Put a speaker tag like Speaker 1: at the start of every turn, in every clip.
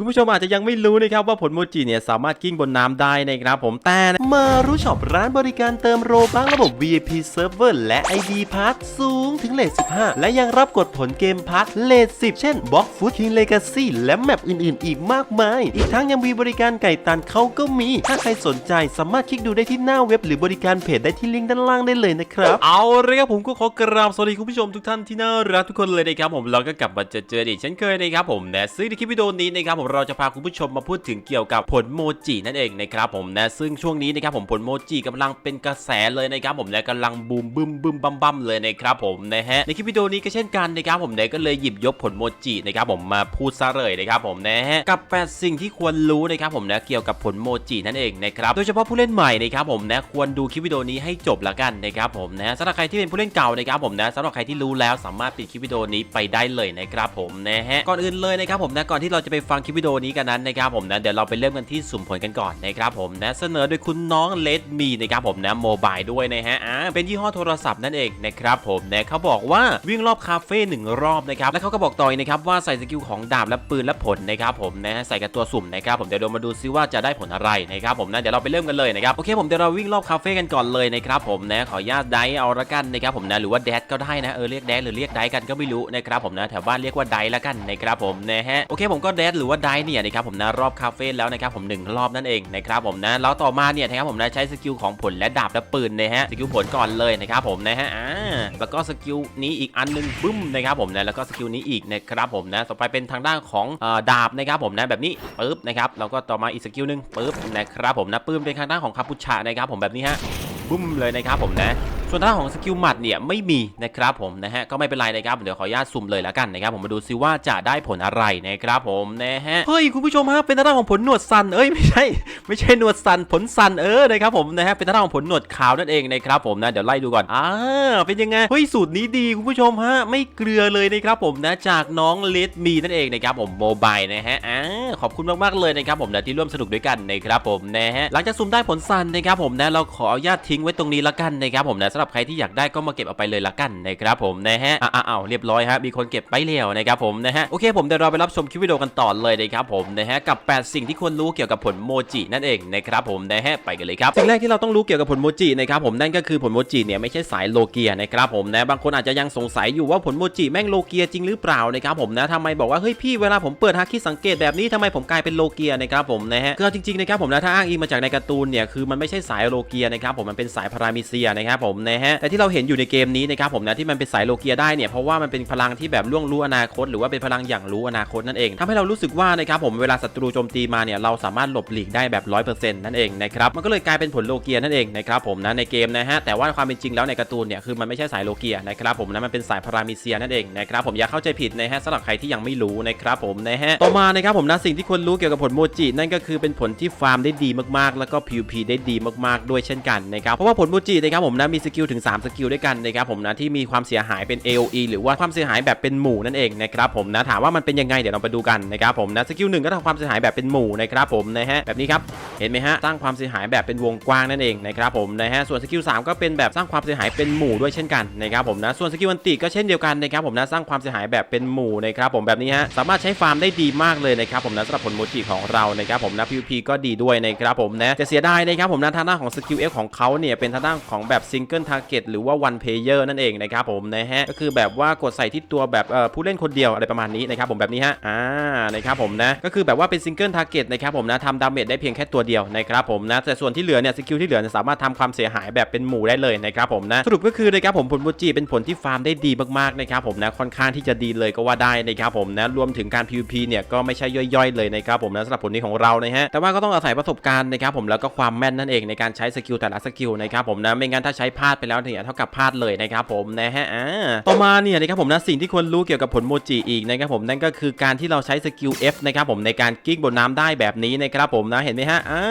Speaker 1: คุณผู้ชมอาจจะยังไม่รู้นะครับว่าผลโมจิเนี่ยสามารถกิ้งบนน้ำได้นะครับผมแต่มารู้ช็อปร้านบริการเติมโรบังระบบ VIP Server และ ID Pass สูงถึงเลท15 และยังรับกดผลเกมพาร์ทเลท10 เช่น Box Food King Legacy และแมปอื่นๆ อีกมากมาย อีกทั้งยังมีบริการไก่ตันเขาก็มี ถ้าใครสนใจสามารถคลิกดูได้ที่หน้าเว็บหรือบริการเพจได้ที่ลิงก์ด้านล่างได้เลยนะครับ เอาเลยครับผมก็ขอกราบสวัสดีคุณผู้ชมทุกท่านที่น่ารักทุกคนเลยนะครับผมเราก็กลับมาเจอเจออีกเช่นเคยนะครับผมนะซึ่งในคลิปวิดีโอนี้นะครับผมเราจะพาคุณผู้ชมมาพูดถึงเกี่ยวกับผลโมจินั่นเองนะครับผมนะซึ่งช่วงนี้นะครับผมผลโมจิกำลังเป็นกระแสเลยนะครับผมนะกำลังบูมบึมบึมบัมบัมเลยนะครับผมนะฮะในคลิปวิดีโอนี้ก็เช่นกันนะครับผมนะก็เลยหยิบยกผลโมจินะครับผมมาพูดซะเลยนะครับผมนะฮะกับแปดสิ่งที่ควรรู้นะครับผมนะเกี่ยวกับผลโมจินั่นเองนะครับโดยเฉพาะผู้เล่นใหม่นะครับผมนะควรดูคลิปวิดีโอนี้ให้จบละกันนะครับผมนะสำหรับใครที่เป็นผู้เล่นเก่านะครับผมนะสำหรับใครที่รู้แล้วสามารถปิดคลิปวิดีโอนี้ไปได้เลยนะครับผมนะฮะก่อนอื่นเลยนะครับผมนะก่อนที่เราจะไปฟังคลิปวิดีโอนี้กันนั้นนะครับผมนะเดี๋ยวเราไปเริ่มกันที่สุ่มผลกันก่อนนะครับผมนะเสนอโดยคุณน้องเลดมีนะครับผมนะโมบายด้วยนะฮะอ่าเป็นยี่ห้อโทรศัพท์นั่นเองนะครับผมนะเขาบอกว่าวิ่งรอบคาเฟ่หนึ่งรอบนะครับแล้วเขาก็บอกต่ออีกนะครับว่าใส่สกิลของดาบและปืนและผลนะครับผมนะใส่กับตัวสุ่มนะครับผมเดี๋ยวเรามาดูซิว่าจะได้ผลอะไรนะครับผมนะเดี๋ยวเราไปเริ่มกันเลยนะครับโอเคผมเดี๋ยวเราวิ่งรอบคาเฟ่กันก่อนเลยนะครับผมนะขออนุญาตไดเอาละกันนะครับผมนะหรือว่าแดดก็ได้นะเออเรียกแดดหรือเรียกไดกันก็ไม่รู้นะครับผมนะแถวบ้านเรียกว่าไดละกันนะครับผมนะฮะโอเคผมก็แดดหรือว่าไดฟ์เนี่ยนะครับผมนะรอบคาเฟ่แล้วนะครับผมหนึ่งรอบนั่นเองนะครับผมนะแล้วต่อมาเนี่ยนะครับผมนะใช้สกิลของผลและดาบและปืนนะฮะสกิลผลก่อนเลยนะครับผมนะฮะอ่าแล้วก็สกิลนี้อีกอันหนึงบึ้มนะครับผมนะแล้วก็สกิลนี้อีกนะครับผมนะต่อไปเป็นทางด้านของอ่ดาบนะครับผมนะแบบนี้ปึ๊บนะครับแล้วก็ต่อมาอีกสกิลหนึงปึ๊บนะครับผมนะปืนเป็นทางด้านของคาปุชะนะครับผมแบบนี้ฮะบึ้มเลยนะครับผมนะ ส่วนทางด้านของสกิลหมัดเนี่ยไม่มีนะครับผมนะฮะก็ไม่เป็นไรนะครับเดี๋ยวขออนุญาตสุ่มเลยแล้วกันนะครับผมมาดูซิว่าจะได้ผลอะไรนะครับผมนะฮะเฮ้ยคุณผู้ชมฮะเป็นทางด้านของผลหนวดซันเอ้ยไม่ใช่ไม่ใช่หนวดซันผลซันเออนะครับผมนะฮะเป็นทางด้านของผลหนวดขาวนั่นเองนะครับผมนะเดี๋ยวไล่ดูก่อนอ่าเป็นยังไงเฮ้ยสูตรนี้ดีคุณผู้ชมฮะไม่เกลือเลยนะครับผมนะจากน้องเลดมีนั่นเองนะครับผมโมบายนะฮะอ่าขอบคุณมากๆเลยนะครับผมนะที่ร่วมสนุกด้วยกันนะครับผมนะฮะหลังจากสุ่มได้ผลซันนะครับผมนะเราขออนุญาตทิ้งไว้ตรงนี้ละกันนะครับผมนะสำหรับใครที่อยากได้ก็มาเก็บเอาไปเลยละกันนะครับผมนะฮะอ้าวอ้าเรียบร้อยฮะมีคนเก็บไปแล้วนะครับผมนะฮะโอเคผมเดี๋ยวเราไปรับชมคลิปวิดีโอกันต่อเลยนะครับผมนะฮะกับ 8 สิ่งที่ควรรู้เกี่ยวกับผลโมจินั่นเองนะครับผมนะฮะไปกันเลยครับสิ่งแรกที่เราต้องรู้เกี่ยวกับผลโมจินะครับผมนั่นก็คือผลโมจิเนี่ยไม่ใช่สายโลเกียนะครับผมนะบางคนอาจจะยังสงสัยอยู่ว่าผลโมจิแม่งโลเกียจริงหรือเปล่านะครับผมนะทำไมบอกว่าเฮ้ยพี่เวลาผมเปิดฮาคิสังเกตแบบนี้ทำไมผมกลายเป็นโลเกียนะครับผมนะฮะคือจริงๆนะครับผมนะถ้าอ้างอิงมาจากในการ์ตูนเนี่ยคือมันไม่ใช่สายโลเกียนะครับผมมันเป็นสายพารามิเซียนะครับผมนะฮะ แต่ที่เราเห็นอยู่ในเกมนี้นะครับผมนะที่มันเป็นสายโลเกียได้เนี่ยเพราะว่ามันเป็นพลังที่แบบล่วงรู้อนาคต หรือว่าเป็นพลังอย่างรู้อนาคตนั่นเองทำให้เรารู้สึกว่านะครับผมเวลาศัตรูโจมตีมาเนี่ยเราสามารถหลบหลีกได้แบบ 100%นั่นเองนะครับมันก็เลยกลายเป็นผลโลเกียนั่นเองนะครับผมนะในเกมนะฮะแต่ว่าความเป็นจริงแล้วในการ์ตูนเนี่ยคือมันไม่ใช่สายโลเกียนะครับผมนะมันเป็นสายพารามิเซียนั่นเองนะครับผมอย่าเข้าใจผิดนะฮะสำหรับใครที่ยังไม่รู้นะครับผมนะฮะต่อมานะครับผมนะสิ่งที่ควรรู้เกี่ยวกับผลโมจินั่นก็คือเป็นผลที่ฟาร์มได้ดีมากๆ แล้วก็ PVP ได้ดีมากๆ ด้วยเช่นกันนะครับเพราะว่าผลโมจินะครับผมนะมีสกิลถึง 3 สกิลด้วยกันนะครับผมนะที่มีความเสียหายเป็น AOE หรือว่าความเสียหายแบบเป็นหมู่นั่นเองนะครับผมนะถามว่ามันเป็นยังไงเดี๋ยวเราไปดูกันนะครับผมนะสกิลหนึ่งก็ทำความเสียหายแบบเป็นหมู่นะครับผมนะฮะแบบนี้ครับเห็นไหมฮะสร้างความเสียหายแบบเป็นวงกว้างนั่นเองนะครับผมนะฮะส่วนสกิล3ก็เป็นแบบสร้างความเสียหายเป็นหมู่ด้วยเช่นกันนะครับผมนะส่วนสกิลอันติก็เช่นเดียวกันนะครับผมนะสร้างความเสียหายแบบเป็นหมู่นะครับผมแบบนี้ฮะสามารถใช้ฟาร์มได้ดีมากเลยนะครับผมนะสำหรับผลโมจิของเรานะครับผมนะ PVP ก็ดีด้วยนะครับผมนะแต่เสียดายนะครับผมนะทางด้านของสกิล F ของเขาเนี่ยเป็นทางด้านของแบบซิงเกิลทาร์เก็ตหรือว่า one player นั่นเองนะครับผมนะฮะก็คือแบบว่ากดใส่ที่ตัวแบบเอ่อผู้เล่นคนเดียวอะไรประมาณนี้นะครับผมแบบนี้ฮะอ่านะครับผมนะก็คือแบบว่าเป็นซิงเกิลทาร์เก็ตนะครับผมนะทำดาเมจได้เพียงแค่ตัวเดียวนะครับผมนะแต่ส่วนที่เหลือเนี่ยสกิลที่เหลือเนี่ยสามารถทำความเสียหายแบบเป็นหมู่ได้เลยนะครับผมนะสรุปก็คือนะครับผมผลโมจิเป็นผลที่ฟาร์มได้ดีมากๆนะครับผมนะค่อนข้างที่จะดีเลยก็ว่าได้นะครับผมนะรวมถึงการ PVP เนี่ยก็ไม่ใช่ย่อยๆเลยนะครับผมนะสำหรับผลนี้ของเรานะฮะแต่ว่าก็ต้องอาศัยประสบการณ์นะครับผมแล้วก็ความแม่นนั่นเองในการใช้สกิลแต่ละสกิลนะครับผมนะไม่งั้นถ้าใช้พลาดไปแล้วเนี่ยเท่ากับพลาดเลยนะครับผมนะฮะอ่าต่อมาเนี่ยนะครับผมนะสิ่งที่ควรรู้เกี่ยวกับผลโมจิอีกนะครับผมนั่นก็คือการที่เราใช้สกิล F นะครับผมในการกิ้งบนน้ำได้แบบนี้นะครับผมนะเห็นไหมฮะอ่า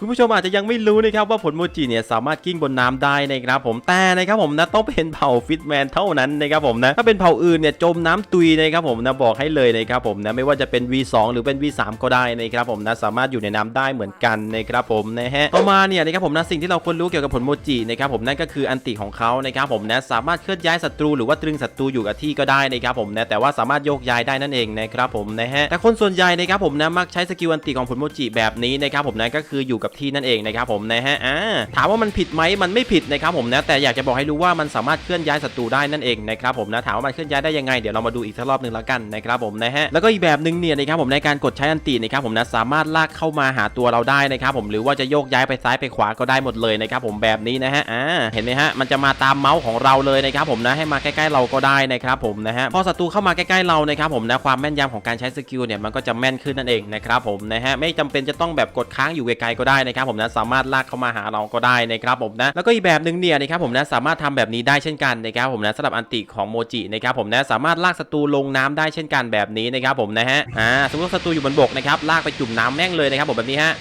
Speaker 1: คุณผู้ชมอาจจะยังไม่รู้นะครับว่าผลโมจิเนี่ยสามารถกิ้งบนน้ำได้นะครับผมแต่นะครับผมนะต้องเป็นเผ่าฟิตแมนเท่านั้นนะครับผมนะถ้าเป็นเผ่าอื่นเนี่ยจมน้ำตุยนะครับผมนะบอกให้เลยนะครับผมนะไม่ว่าจะเป็น V2 หรือเป็น V3 ก็ได้นะครับผมนะสามารถอยู่ในน้ำได้เหมือนกันนะครับผมนะฮะต่อมาเนี่ยนะครับผมนะสิ่งที่เราควรรู้เกี่ยวกับผลโมจินะครับผมนั่นก็คืออันติของเขานะครับผมนะสามารถเคลื่อนย้ายศัตรูหรือว่าตรึงศัตรูอยู่กับที่ก็ได้นะครับผมนะแต่ว่าสามารถโยกย้ายได้นั่นเองนะครับผมนะฮะแต่คนส่วนใหญ่นะครับผมนะมักใช้สกิลอันติของผลโมจิแบบนี้นะครับผมนะก็คืออยู่กับที่นั่นเองนะครับผมนะฮะอ่าถามว่ามันผิดไหมมันไม่ผิดนะครับผมนะแต่อยากจะบอกให้รู้ว่ามันสามารถเคลื่อนย้ายศัตรูได้นั่นเองนะครับผมนะถามว่ามันเคลื่อนย้ายได้ยังไงเดี๋ยวเรามาดูอีกสักรอบหนึ่งแล้วกันนะครับผมนะฮะแล้วก็อีกแบบหนึ่งเนี่ยนะครับผมในการกดใช้อันตินะครับผมนะสามารถลากเข้ามาหาตัวเราได้นะครับผมหรือว่าจะโยกย้ายไปซ้ายไปขวาก็ได้หมดเลยนะครับผมแบบนี้นะฮะอ่าเห็นไหมฮะมันจะมาตามเมาส์ของเราเลยนะครับผมนะให้มาใกล้ๆเราก็ได้นะครับผมนะฮะพอศัตรูเข้ามาใกล้ๆเรานะครับผมนะความแม่นยำของการใช้สกิลเนี่ยมันก็จะแม่นขึ้นนั่นเองนะครับผมนะฮะไม่จำเป็นจะต้องแบบกดค้างอยู่ไกลๆก็ได้นะครับผมนะสามารถลากเข้ามาหาเราก็ได้นะครับผมนะแล้วก็อีกแบบหนึ่งเนี่ยนะครับผมนะสามารถทำแบบนี้ได้เช่นกันนะครับผมนะสำหรับอันติของโมจินะครับผมนะสามารถลากศัตรูลงน้ำได้เช่นกันแบบนี้นะครับผมนะฮะอ่าสมมติว่าศัตรูอยู่บนบกนะครับลากไปจุ่มน้ำแม่งเลยนะครับผมแบบนี้ฮะ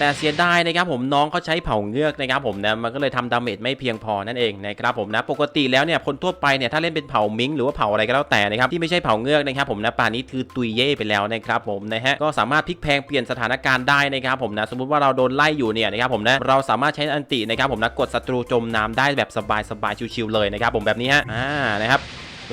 Speaker 1: แต่เสียดายนะครับผมน้องเขาใช้เผาเงือกนะครับผมนะมันก็เลยทำดาเมจไม่เพียงพอนั่นเองนะครับผมนะปกติแล้วเนี่ยคนทั่วไปเนี่ยถ้าเล่นเป็นเผามิงหรือว่าเผาอะไรก็แล้วแต่นะครับที่ไม่ใช่เผาเงือกนะครับผมนะป่านนี้คือตุยเย่ไปแล้วนะครับผมนะฮะก็สามารถพลิกแพลงเปลี่ยนสถานการณ์ได้นะครับผมนะสมมติว่าเราโดนไล่อยู่เนี่ยนะครับผมนะเราสามารถใช้อันตินะครับผมนะกดศัตรูจมน้ำได้แบบสบายๆชิวๆเลยนะครับผมแบบนี้ฮะอ่านะครับ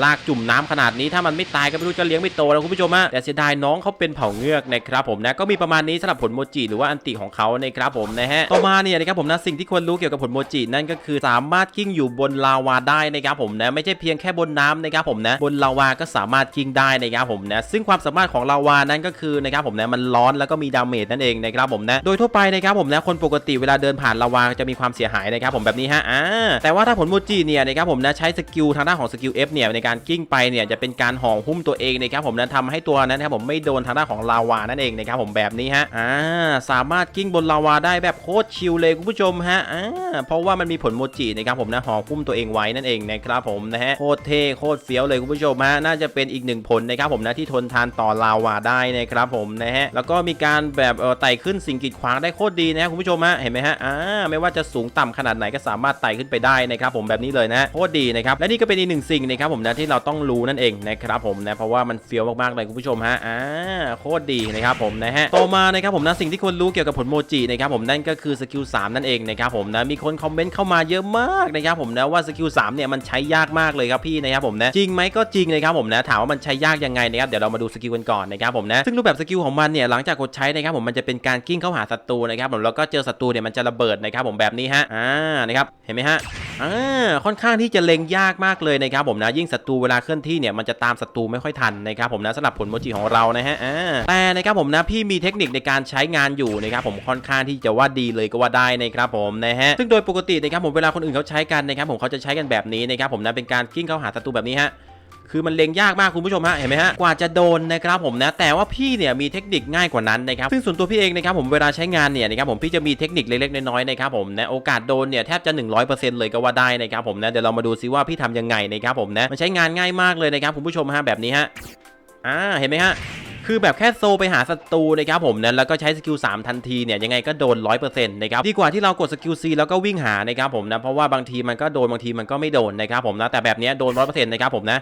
Speaker 1: ลากจุ่มน้ำขนาดนี้ถ้ามันไม่ตายก็ไม่รู้จะเลี้ยงไม่โตแล้วคุณผู้ชมฮะแต่เสียดายน้องเขาเป็นเผ่าเงือกนะครับผมนะก็มีประมาณนี้สำหรับผลโมจิหรือว่าอันติของเขานะครับผมนะฮะต่อมาเนี่ยนะครับผมนะสิ่งที่ควรรู้เกี่ยวกับผลโมจินั่นก็คือสามารถกิ้งอยู่บนลาวาได้นะครับผมนะไม่ใช่เพียงแค่บนน้ำนะครับผมนะบนลาวาก็สามารถกิ้งได้นะครับผมนะซึ่งความสามารถของลาวานั่นก็คือนะครับผมนะมันร้อนแล้วก็มีดาเมจนั่นเองนะครับผมนะโดยทั่วไปนะครับผมนะคนปกติเวลาเดินผ่านลาวาจะมีความเสียหายนะครับผมแบบนี้ฮะอ่าแต่ว่าถ้าผลโมจิเนี่ยนะครับผมนะใช้สกิลทางด้านของสกิล F เนี่ยในการกิ้งไปเนี่ยจะเป็นการห่อหุ้มตัวเองนะครับผมนั้นทำให้ตัวนั้นนะครับผมไม่โดนทางด้านของลาวานั่นเองนะครับผมแบบนี้ฮะอ่าสามารถกิ้งบนลาวาได้แบบโคตรชิลเลยคุณผู้ชมฮะอ่าเพราะว่ามันมีผลโมจินะครับผมนะห่อหุ้มตัวเองไว้นั่นเองนะครับผมนะฮะโคตรเท่โคตรเฟี้ยวเลยคุณผู้ชมฮะน่าจะเป็นอีกหนึ่งผลนะครับผมนะที่ทนทานต่อลาวาได้นะครับผมนะฮะแล้วก็มีการแบบไต่ขึ้นสิ่งกีดขวางได้โคตรดีนะคุณผู้ชมฮะเห็นไหมฮะอ่าไม่ว่าจะสูงต่ำขนาดไหนก็สามารถไต่ขึ้นไปได้นะครับผมแบบนี้เลยนะโคตรดีนะครับและนี่ก็เป็นอีกหนึ่งสิ่งนะครับผมนะที่เราต้องรู้นั่นเองนะครับผมนะเพราะว่ามันเฟี้ยวมากๆเลยคุณผู้ชมฮะอ่าโคตรดีนะครับผมนะฮะต่อมานะครับผมนะสิ่งที่ควรรู้เกี่ยวกับผลโมจินะครับผมนั่นก็คือสกิล3นั่นเองนะครับผมนะมีคนคอมเมนต์เข้ามาเยอะมากนะครับผมนะว่าสกิล3เนี่ยมันใช้ยากมากเลยครับพี่นะครับผมนะจริงไหมก็จริงนะครับผมนะถามว่ามันใช้ยากยังไงนะครับเดี๋ยวเรามาดูสกิลกันก่อนนะครับผมนะซึ่งรูปแบบสกิลของมันเนี่ยหลังจากกดใช้นะครับผมมันจะเป็นการกิ้งเข้าหาศัตรูนะครับผมแล้วก็เจอศัตรูเนี่ยมันจะระเบิดนะครับผมแบบนี้ฮะอ่านะครับเห็นไหมฮะ อ่าค่อนข้างที่จะเล็งยากมากเลยนะครับผมนะยิ่งศัตรูเวลาเคลื่อนที่เนี่ยมันจะตามศัตรูไม่ค่อยทันนะครับผมนะสำหรับผลโมจิของเรานะฮะแต่นะครับผมนะพี่มีเทคนิคในการใช้งานอยู่นะครับผมค่อนข้างที่จะว่าดีเลยก็ว่าได้นะครับผมนะฮะซึ่งโดยปกตินะครับผมเวลาคนอื่นเขาใช้กันนะครับผมเขาจะใช้กันแบบนี้นะครับผมนะเป็นการกิ้งเข้าหาศัตรูแบบนี้ฮะ คือมันเล็งยากมากคุณผู้ชมฮะเห็นไหมฮะกว่าจะโดนนะครับผมนะแต่ว่าพี่เนี่ยมีเทคนิคง่ายกว่านั้นนะครับซึ่งส่วนตัวพี่เองนะครับผมเวลาใช้งานเนี่ยนะครับผมพี่จะมีเทคนิคเล็กๆน้อยๆนะครับผมนะโอกาสโดนเนี่ยแทบจะ 100%เลยก็ว่าได้นะครับผมนะเดี๋ยวเรามาดูซิว่าพี่ทำยังไงนะครับผมนะมันใช้งานง่ายมากเลยนะครับคุณผู้ชมฮะแบบนี้ฮะอ่าเห็นไหมฮะคือแบบแค่โซไปหาศัตรูนะครับผมนะแล้วก็ใช้สกิล3ทันทีเนี่ยยังไงก็โดน 100%นะครับดีกว่าที่เรากดสกิล C แล้วก็วิ่งหานะครับผมนะเพราะว่าบางทีมันก็โดนบางทีมันก็ไม่โดนนะครับผมนะแต่แบบนี้โดน 100%นะครับผมนะ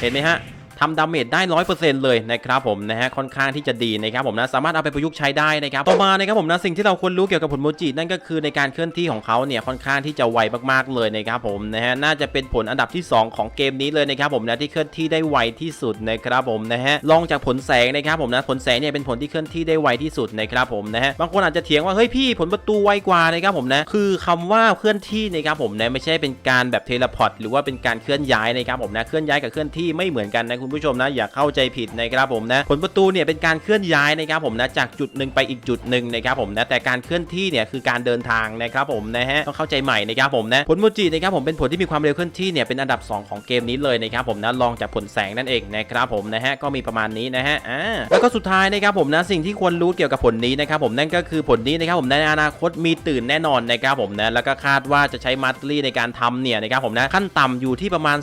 Speaker 1: เห็นไหมฮะ ทำดาเมจได้100%เลยนะครับผมนะฮะค่อนข้างที่จะดีนะครับผมนะสามารถเอาไปประยุกต์ใช้ได้นะครับต่อมานะครับผมนะสิ่งที่เราควรรู้เกี่ยวกับผลโมจินั่นก็คือในการเคลื่อนที่ของเขาเนี่ยค่อนข้างที่จะไวมากๆเลยนะครับผมนะฮะน่าจะเป็นผลอันดับที่ 2 ของเกมนี้เลยนะครับผมนะที่เคลื่อนที่ได้ไวที่สุดนะครับผมนะฮะลองจากผลแสงนะครับผมนะผลแสงเนี่ยเป็นผลที่เคลื่อนที่ได้ไวที่สุดนะครับผมนะฮะบางคนอาจจะเถียงว่าเฮ้ยพี่ผลประตูไวกว่านะครับผมนะคือคำว่าเคลื่อนที่นะครับผมนะไม่ใช่เป็นการแบบเทเลพอร์ตหรือว่าเป็นการเคลื่อนย้ายนะครับผมนะเคลื่อนย้ายกับเคลื่อนที่ไม่เหมือนกันนะคุณผู้ชมนะอย่าเข้าใจผิดนะครับผมนะผลประตูเนี่ยเป็นการเคลื่อนย้ายนะครับผมนะจากจุดหนึ่งไปอีกจุดหนึ่งนะครับผมนะแต่การเคลื่อนที่เนี่ยคือการเดินทางนะครับผมนะฮะต้องเข้าใจใหม่นะครับผมนะผลโมจินะครับผมเป็นผลที่มีความเร็วเคลื่อนที่เนี่ยเป็นอันดับ 2 ของเกมนี้เลยนะครับผมนะลองจากผลแสงนั่นเองนะครับผมนะฮะก็มีประมาณนี้นะฮะอ่าแล้วก็สุดท้ายนะครับผมนะสิ่งที่ควรรู้เกี่ยวกับผลนี้นะครับผมนั่นก็คือผลนี้นะครับผมในอนาคตมีตื่นแน่นอนนะครับผมนะแล้วก็คาดว่าจะใช้มาสเตอรี่ในการทำเนี่ยนะครับผมนะขั้นต่ำอยู่ที่ประมาณ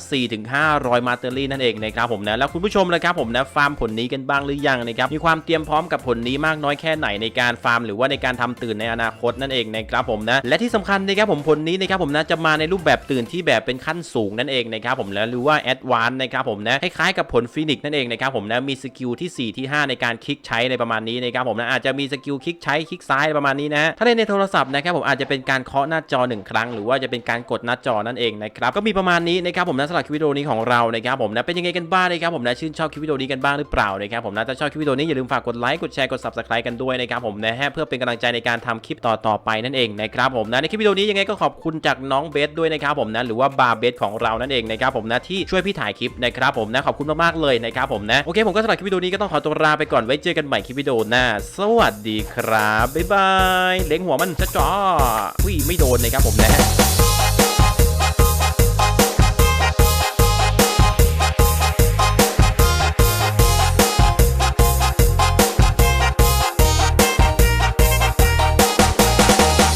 Speaker 1: 4-500 มาสเตอรี่นั่นเองนะครับผมนะนะแล้วคุณผู้ชมนะครับผมนะฟาร์มผลนี้กันบ้างหรือยังนะครับมีความเตรียมพร้อมกับผลนี้มากน้อยแค่ไหนในการฟาร์ม หรือว่าในการทำตื่นในอนาคตนั่นเองนะครับผมนะและที่สำคัญนะครับผมผลนี้นะครับผมนะจะมาในรูปแบบตื่นที่แบบเป็นขั้นสูงนั่นเองนะครับผมนะหรือว่าแอดวานนะครับผมนะคล้ายๆกับผลฟินิกนั่นเองนะครับผมนะมีสกิลที่ 4 ที่ 5 ในการคลิกใช้ในประมาณนี้นะครับผมนะอาจจะมีสกิลคลิกใช้คลิกซ้ายประมาณนี้นะถ้าในโทรศัพท์นะครับผมอาจจะเป็นการเคาะหน้าจอหนึ่งครั้ง หรือว่าจะเป็นการกดหน้าจอนั่นเองนะครับก็มีประมาณนี้นะครับผมนะสำหรับคลิปวิดีโอนี้ของเรานะครับผมนะเป็นยังไงกันบ้างนะครับผมนะชื่นชอบคลิปวิดีโอนี้กันบ้างหรือเปล่านะครับผมนะถ้าชอบคลิปวิดีโอนี้อย่าลืมฝากกดไลค์กดแชร์กด subscribe กันด้วยนะครับผมนะฮะเพื่อเป็นกำลังใจในการทำคลิปต่อๆไปนั่นเองนะครับผมนะในคลิปวิดีโอนี้ยังไงก็ขอบคุณจากน้องเบสด้วยนะครับผมนะหรือว่าบาร์เบสของเรานั่นเองนะครับผมนะที่ช่วยพี่ถ่ายคลิปนะครับผมนะขอบคุณมากๆเลยนะครับผมนะโอเคผมก็สำหรับคลิปวิดีโอนี้ก็ต้องขอตัวลาไปก่อนไว้เจอกันใหม่คลิปวิดีโอหน้า สวัสดีครับบ๊ายบายเล็งหัวมันจ้าจ้าอุ้ยไม่โดนนะครับผมนะ